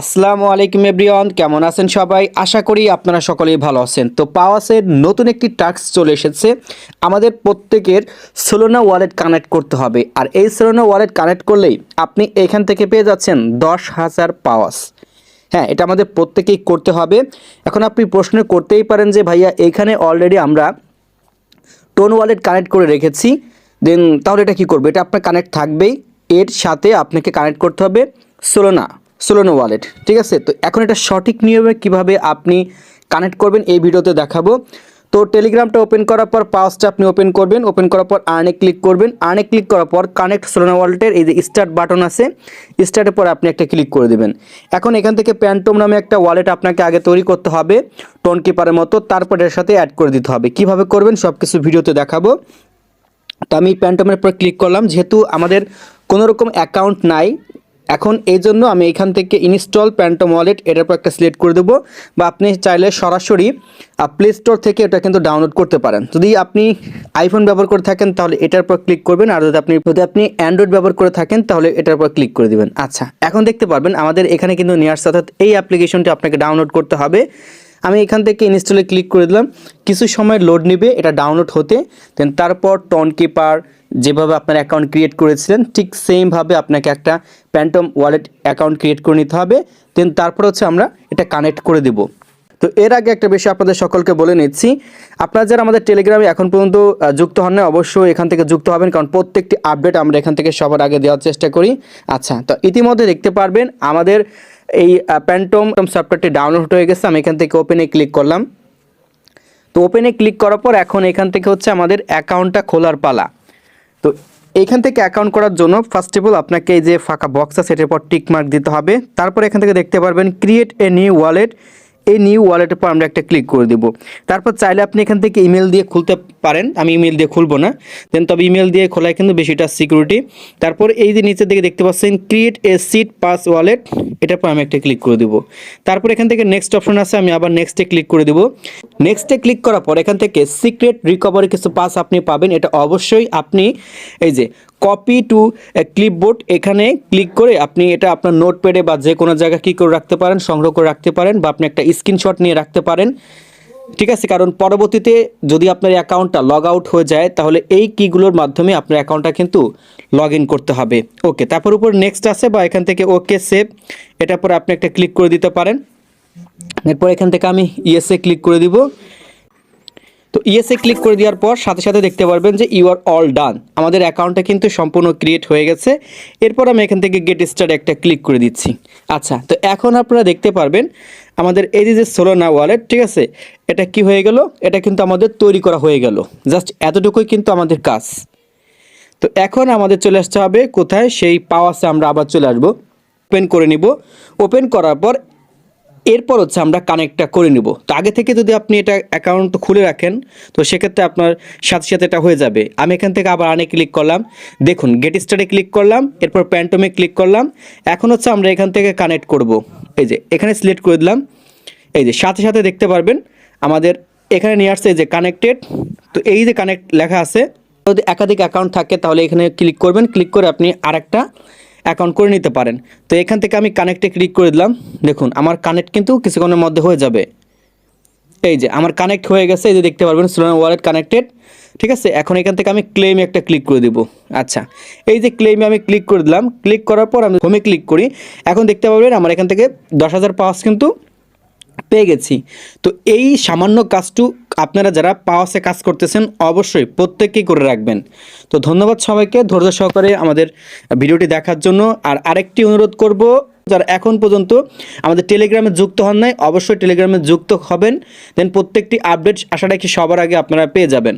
আসসালামু আলাইকুম এভরিওয়ান, কেমন আছেন সবাই? আশা করি আপনারা সকলেই ভালো আছেন। তো পাওয়াসের নতুন একটি টাস্ক চলে এসেছে। আমাদের প্রত্যেকের সোলোনা ওয়ালেট কানেক্ট করতে হবে। আর এই সোলোনা ওয়ালেট কানেক্ট করলেই আপনি এখান থেকে পেয়ে যাচ্ছেন দশ হাজার পাওয়াস হ্যাঁ এটা আমাদের প্রত্যেকেই করতে হবে। এখন আপনি প্রশ্ন করতেই পারেন যে, ভাইয়া, এখানে অলরেডি আমরা টোন ওয়ালেট কানেক্ট করে রেখেছি। দেন তাহলে এটা কি করবে? এটা আপনার কানেক্ট থাকবেই। এর সাথে আপনাকে কানেক্ট করতে হবে সোলোনা সোলোনা ওয়ালেট ঠিক আছে? তো এখন এটা সঠিক নিয়মে কীভাবে আপনি কানেক্ট করবেন এই ভিডিওতে দেখাবো। তো টেলিগ্রামটা ওপেন করার পর পাওয়াসটা আপনি ওপেন করবেন। ওপেন করার পর আর্নে ক্লিক করবেন। আর্নে ক্লিক করার পর কানেক্ট সোলোনা ওয়ালেটের এই যে স্টার্ট বাটন আছে স্টার্টের পর আপনি একটা ক্লিক করে দেবেন। এখন এখান থেকে প্যান্টম নামে একটা ওয়ালেট আপনাকে আগে তৈরি করতে হবে টোন কিপারের মতো। তারপর এর সাথে অ্যাড করে দিতে হবে। কীভাবে করবেন সব কিছু ভিডিওতে দেখাবো। তো আমি প্যান্টমের উপর ক্লিক করলাম। যেহেতু আমাদের কোনো রকম অ্যাকাউন্ট নাই এখন এই জন্য আমি এখান থেকে ইনস্টল প্যান্টম ওয়ালেট এটার উপর একটা সিলেক্ট করে দেবো বা আপনি চাইলে সরাসরি প্লে স্টোর থেকে এটা কিন্তু ডাউনলোড করতে পারেন। যদি আপনি আইফোন ব্যবহার করে থাকেন, তাহলে এটার উপর ক্লিক করবেন। আর যদি আপনি যদি আপনি অ্যান্ড্রয়েড ব্যবহার করে থাকেন, তাহলে এটার উপর ক্লিক করে দিবেন। আচ্ছা এখন দেখতে পারবেন আমাদের এখানে কিন্তু নিয়ে আসছে অর্থাৎ এই অ্যাপ্লিকেশনটি আপনাকে ডাউনলোড করতে হবে। আমি এখান থেকে ইনস্টলে ক্লিক করে দিলাম। কিছু সময় লোড নেবে, এটা ডাউনলোড হতে। দেন তারপর টন কিপার যেভাবে আপনার অ্যাকাউন্ট ক্রিয়েট করেছিলেন, ঠিক সেমভাবে আপনাকে একটা প্যান্টম ওয়ালেট অ্যাকাউন্ট ক্রিয়েট করে নিতে হবে। দেন তারপর হচ্ছে আমরা এটা কানেক্ট করে দেব। তো এর আগে একটা বিষয় আপনাদের সকলকে বলে নিচ্ছি। আপনারা যারা আমাদের টেলিগ্রামে এখন পর্যন্ত যুক্ত হন না অবশ্যই এখান থেকে যুক্ত হবেন, কারণ প্রত্যেকটি আপডেট আমরা এখান থেকে সবার আগে দেওয়ার চেষ্টা করি। আচ্ছা তো ইতিমধ্যে দেখতে পারবেন, আমাদের এই প্যান্টম সফটওয়্যারটি ডাউনলোড হয়ে গেছে। আমি এখান থেকে ওপেনে ক্লিক করলাম। তো ওপেনে ক্লিক করার পর এখন এখান থেকে হচ্ছে আমাদের অ্যাকাউন্টটা খোলার পালা। তো এইখান থেকে অ্যাকাউন্ট করার জন্য ফার্স্ট অফ অল আপনাকে এই যে ফাঁকা বক্স আছে সেটার পর টিক মার্ক দিতে হবে। তারপর এখান থেকে দেখতে পারবেন ক্রিয়েট এ নিউ ওয়ালেট এই নিউ ওয়ালেটের পর আমরা একটা ক্লিক করে দেব। তারপর চাইলে আপনি এখান থেকে ইমেল দিয়ে খুলতে পারেন। আমি ইমেল দিয়ে খুলবো না। দেন তবে ইমেল দিয়ে খোলায় কিন্তু বেশিটা সিকিউরিটি তারপর এই যে নিচের দিকে দেখতে পাচ্ছেন create a seed pass wallet এটার পর আমি একটা ক্লিক করে দেবো। তারপর এখান থেকে নেক্সট অপশন আছে, আমি আবার নেক্সটে ক্লিক করে দেবো। নেক্সটে ক্লিক করার পর এখান থেকে সিক্রেট রিকভারি কিছু পাস আপনি পাবেন। এটা অবশ্যই আপনি এই যে কপি টু ক্লিপবোর্ড এখানে ক্লিক করে আপনি এটা আপনার নোটপ্যাডে বা যে কোনো জায়গায় কী করে রাখতে পারেন, সংগ্রহ করে রাখতে পারেন বা আপনি একটা স্ক্রিনশট নিয়ে রাখতে পারেন। ঠিক আছে, কারণ পরবর্তীতে যদি আপনার অ্যাকাউন্টটা লগ আউট হয়ে যায়, তাহলে এই কিগুলোর মাধ্যমে আপনার অ্যাকাউন্টটা কিন্তু লগ করতে হবে। ওকে তারপর উপর নেক্সট আছে বা এখান থেকে ওকে সেভ এটার পর আপনি একটা ক্লিক করে দিতে পারেন। এরপর এখান থেকে আমি ইয়েসে ক্লিক করে দিব। তো ইয়েসে ক্লিক করে দেওয়ার পর সাথে সাথে দেখতে পারবেন যে ইউ আর অল ডান আমাদের অ্যাকাউন্টটা কিন্তু সম্পূর্ণ ক্রিয়েট হয়ে গেছে। এরপর আমি এখান থেকে গেট স্টার্ট একটা ক্লিক করে দিচ্ছি। আচ্ছা তো এখন আপনারা দেখতে পারবেন আমাদের এই যে সোলোনা ওয়ালেট ঠিক আছে? এটা কি হয়ে গেল? এটা কিন্তু আমাদের তৈরি করা হয়ে গেল। জাস্ট এতটুকুই কিন্তু আমাদের কাজ। তো এখন আমাদের চলে আসতে হবে কোথায়? সেই পাওয়াসে আমরা আবার চলে আসব। ওপেন করে নিব। ওপেন করার পর এরপর হচ্ছে আমরা কানেক্টটা করে নিব। তো আগে থেকে যদি আপনি এটা অ্যাকাউন্ট খুলে রাখেন, তো সেক্ষেত্রে আপনার সাথে সাথে এটা হয়ে যাবে। আমি এখান থেকে আবার আনে ক্লিক করলাম। দেখুন গেট স্টারে ক্লিক করলাম, এরপর প্যান্টমে ক্লিক করলাম। এখন হচ্ছে আমরা এখান থেকে কানেক্ট করব। এই যে, এখানে সিলেক্ট করে দিলাম। এই যে, সাথে সাথে দেখতে পারবেন, আমাদের এখানে নিয়ে আসছে যে কানেক্টেড তো এই যে কানেক্ট লেখা আছে, যদি একাধিক অ্যাকাউন্ট থাকে, তাহলে এখানে ক্লিক করবেন। ক্লিক করে আপনি আরেকটা অ্যাকাউন্ট করে নিতে পারেন। তো এখান থেকে আমি কানেক্টে ক্লিক করে দিলাম। দেখুন, আমার কানেক্ট কিন্তু কিছুক্ষণের মধ্যে হয়ে যাবে। এই যে, আমার কানেক্ট হয়ে গেছে, এই যে দেখতে পারবেন সোলার ওয়ালেট কানেক্টেড ঠিক আছে? এখন এখান থেকে আমি ক্লেমে একটা ক্লিক করে দিব। আচ্ছা এই যে ক্লেমে আমি ক্লিক করে দিলাম। ক্লিক করার পর আমি হোমে ক্লিক করি। এখন দেখতে পাবেন আমার এখান থেকে দশ হাজার পাঁচ কিন্তু পেয়ে গেছি। তো এই সামান্য কাজটু আপনারা যারা পাওয়াসে কাজ করতেছেন, অবশ্যই প্রত্যেককেই করে রাখবেন। তো ধন্যবাদ সবাইকে ধৈর্য সহকারে আমাদের ভিডিওটি দেখার জন্য। আর আরেকটি অনুরোধ করব, যারা এখন পর্যন্ত আমাদের টেলিগ্রামে যুক্ত হন নাই, অবশ্যই টেলিগ্রামে যুক্ত হবেন। দেন প্রত্যেকটি আপডেট আশা রাখি সবার আগে আপনারা পেয়ে যাবেন।